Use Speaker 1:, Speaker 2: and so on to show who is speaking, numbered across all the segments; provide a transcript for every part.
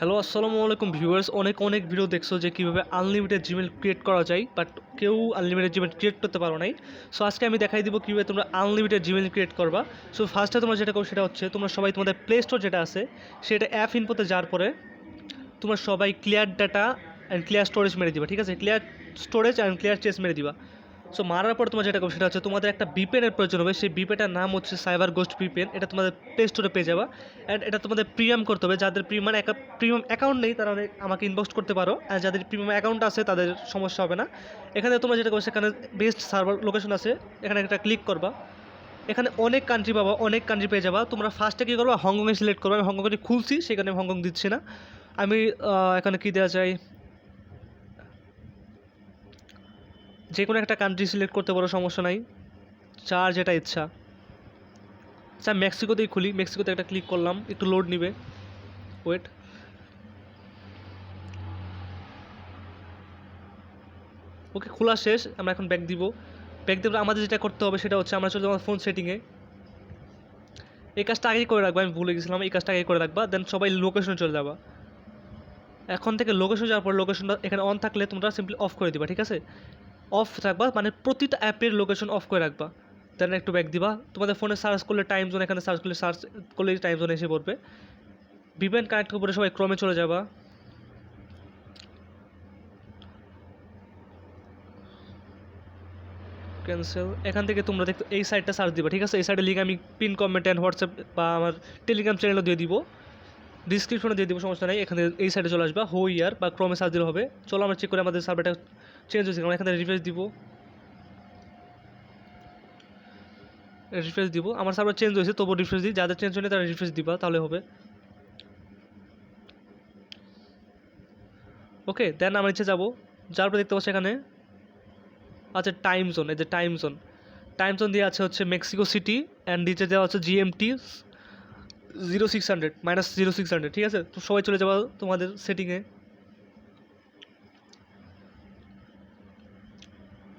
Speaker 1: Hello, আসসালামু আলাইকুম viewers. অনেক অনেক ভিডিও দেখছ যে কীভাবে আনলিমিটেড জিমেল ক্রিয়েট করা যায় বাট কেউ আনলিমিটেড জিমেল ক্রিয়েট করতে পারো নাই। সো আজকে আমি দেখাই দিব কীভাবে তোমরা আনলিমিটেড জিমেল ক্রিয়েট করবা। সো ফার্স্টে তোমরা যেটা করো সেটা হচ্ছে, তোমরা সবাই তোমাদের প্লে স্টোর যেটা আছে, সেটা অ্যাপ ইনপোতে যাওয়ার পরে তোমরা সবাই clear data and clear storage মেরে দিবা, ঠিক আছে? Clear storage and clear cache মেরে দিবা। সো মারার পর তোমার যেটা করবে সেটা হচ্ছে তোমাদের একটা বিপেনের প্রয়োজন হবে। সেই বিপেটার নাম হচ্ছে সাইবার গোস্ট বিপেন এটা তোমাদের প্লে স্টোরে পেয়ে যাবা। অ্যান্ড এটা তোমাদের প্রিমিয়াম করতে হবে। যাদের প্রিমিয়াম প্রিমিয়াম অ্যাকাউন্ট নেই, তারা আমাকে ইনবক্স করতে পারো। আর যাদের প্রিমিয়াম অ্যাকাউন্ট আছে, তাদের সমস্যা হবে না। এখানে তোমরা যেটা করো সেখানে বেস্ট সার্ভার লোকেশন আছে। এখানে একটা ক্লিক করবা। এখানে অনেক কান্ট্রি পাবা, অনেক কান্ট্রি পেয়ে যাবা। তোমরা ফার্স্টে কী করবা? হংকংয়ে সিলেক্ট করবে। আমি হংকংয়ে খুলছি, সেখানে হংকং দিচ্ছি না। আমি এখানে কী দেওয়া যায়? যে কোনো একটা কান্ট্রি সিলেক্ট করতে পারো, সমস্যা নাই। চার যেটা ইচ্ছা। আচ্ছা মেক্সিকোতেই খুলি। মেক্সিকোতে একটা ক্লিক করলাম। একটু লোড নিবে। ওয়েট ওকে খোলা শেষ। আমরা এখন ব্যাক দিব। ব্যাক দেবো আমাদের যেটা করতে হবে সেটা হচ্ছে আমরা চলে যাব ফোন সেটিংয়ে এই কাজটা আগেই করে রাখব, আমি ভুলে গেছিলাম। এই কাজটা আগে করে রাখবা। দেন সবাই লোকেশনে চলে যাবা। এখন থেকে লোকেশন যাওয়ার পর লোকেশনটা এখানে অন থাকলে তোমরা সিম্পলি অফ করে দিবা, ঠিক আছে? অফ রাখবা মানে প্রতিটা অ্যাপের লোকেশন অফ করে রাখবা। দেন একটু ব্যাক দিবা। তোমাদের ফোনে সার্চ করলে টাইম জোন এখানে সার্চ করলে সার্চ করলে টাইম জোন এসে পড়বে। ভিভেন কানেক্ট করে সবাই ক্রমে চলে যাবা। ক্যান্সেল এখান থেকে তোমরা দেখতে এই সাইডটা সার্চ দিবা, ঠিক আছে? এই সাইডে লিঙ্ক আমি পিন কমেন্ট অ্যান্ড হোয়াটসঅ্যাপ বা আমার টেলিগ্রাম চ্যানেলও দিয়ে দিব। ডিসক্রিপশনে দিয়ে দিব, সমস্যা নেই। এখানে এই সাইডে চলে আসবা হো ইয়ার বা ক্রমে সার্চ দিলে হবে। চলো, আমরা চেক করে আমাদের সার্ভারটা চেঞ্জ হয়েছে, আমরা এখানে রিফ্রেশ দিব। রিফ্রেশ দিব। আমার সার্ভার চেঞ্জ হয়েছে তবু রিফ্রেশ দিই। যাদের চেঞ্জ হয়নি, তারা রিফ্রেশ দিবা, তাহলে হবে। ওকে দেন আমরা ইচ্ছে যাব। যার পরে দেখতে পাচ্ছি এখানে আচ্ছা টাইম জোন এই যে টাইম জোন টাইম জোন দিয়ে আছে হচ্ছে মেক্সিকো সিটি অ্যান্ড নিচে দেওয়া হচ্ছে GMT zero six hundred minus zero six hundred ঠিক আছে? তো সবাই চলে যাব তোমাদের সেটিংয়ে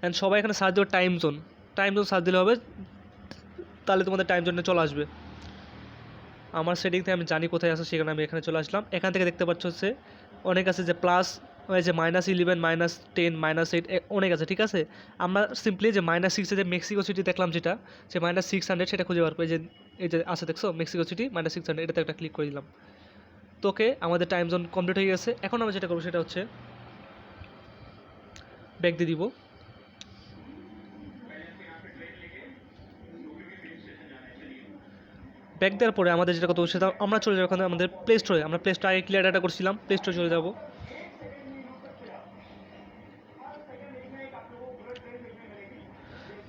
Speaker 1: অ্যান্ড সবাই এখানে সার্চ দেবো time zone time zone search দিলে হবে, তাহলে তোমাদের টাইম জোনে চলে আসবে। আমার সেটিং থেকে আমি জানি কোথায় আছে, সেখানে আমি এখানে চলে আসলাম। এখান থেকে দেখতে পাচ্ছ হচ্ছে, অনেক আছে যে প্লাস ওই যে minus eleven minus ten minus eight অনেক আছে, ঠিক আছে? আমরা সিম্পলি যে মাইনাস সিক্সে যে মেক্সিকো সিটি দেখলাম যেটা, যে মাইনাস সিক্স হান্ড্রেড সেটা খুঁজে বার করে, যে এই যে আছে, দেখছ? Mexico City minus six hundred এটাতে একটা ক্লিক করে দিলাম। তোকে আমাদের টাইম জোন কমপ্লিট হয়ে গেছে। এখন আমরা যেটা করব সেটা হচ্ছে ব্যাক দিয়ে দিব। ব্যাক দেওয়ার পরে আমাদের যেটা কথা সেটা, আমরা চলে যাব ওখানে, আমাদের প্লে স্টোরে আমরা প্লে স্টোরে আগে ক্লিয়ার ডাটা করছিলাম প্লে স্টোরে চলে যাব।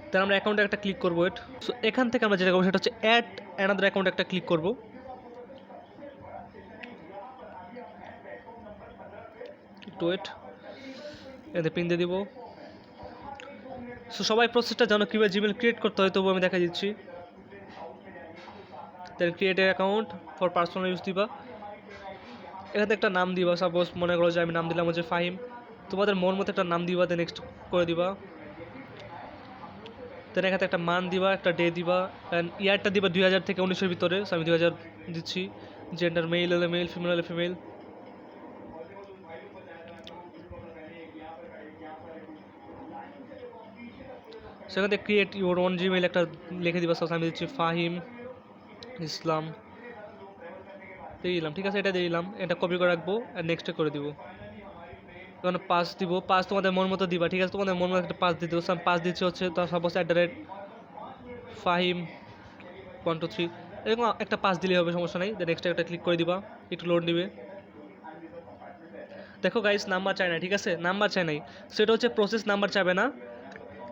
Speaker 1: তাহলে আমরা অ্যাকাউন্টে একটা ক্লিক করব এট সো এখান থেকে আমরা যেটা করব সেটা হচ্ছে অ্যাড অ্যানাদার অ্যাকাউন্টে একটা ক্লিক করব। একটু ওয়েট এতে পিন দিয়ে দিব। সো সবাই প্রসেসটা জানো, কীভাবে জিমেল ক্রিয়েট করতে হয় তবু আমি দেখা দিচ্ছি। Then create account for personal use দিবা। এখানে একটা নাম দিবা সাপোজ মনে করো যে আমি নাম দিলাম হচ্ছে ফাহিম। তোমাদের মন মতো একটা নাম দিবা দেন নেক্সট করে দিবা। দেন এখানে একটা মান দিবা, একটা ডে দিবা অ্যান্ড ইয়ারটা দিবা দুই হাজার থেকে উনিশের ভিতরে আমি দুই হাজার দিচ্ছি। জেন্ডার মেল হলে মেল ফিমেল হলে ফিমেল সেখান থেকে ক্রিয়েট ইউর ওন জিমেল একটা লিখে দিবা আমি দিচ্ছি ফাহিম ইসলাম। দিয়ে দিলাম, ঠিক আছে, এটা দিয়ে দিলাম, এটা কপি করে রাখব আর নেক্সটে করে দিব। তখন পাস দিব, পাস তোমাদের মন মতো দিবা, ঠিক আছে? তোমাদের মন মতো একটা পাস দিতে আমি পাস দিচ্ছি হচ্ছে তো suppose at the rate Fahim one two three এরকম একটা পাস দিলেই হবে, সমস্যা নেই। নেক্সট একটা ক্লিক করে দিবা, একটু লোড দিবে দেখো গাইস নাম্বার চাই না, ঠিক আছে? নাম্বার চাই নাই। সেটা হচ্ছে প্রসেস নাম্বার চাবে না।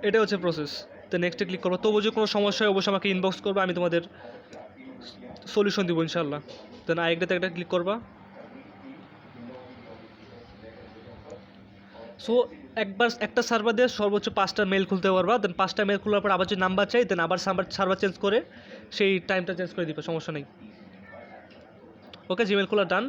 Speaker 1: এটা হচ্ছে প্রসেস তো নেক্সটে ক্লিক করব। তবু যে কোনো সমস্যা হয়, অবশ্যই আমাকে ইনবক্স করবে, আমি তোমাদের সলিউশন দিব ইনশাল্লাহ দেন আরেকটাতে একটা ক্লিক করবা। সো একবার একটা সার্ভার দিয়ে সর্বোচ্চ পাঁচটা মেল খুলতে পারবা দেন পাঁচটা মেল খোলার পর আবার যদি নাম্বার চাই দেন আবার সার্ভার সার্ভার চেঞ্জ করে সেই টাইমটা চেঞ্জ করে দিবে, সমস্যা নেই। ওকে জিমেল খোলা ডান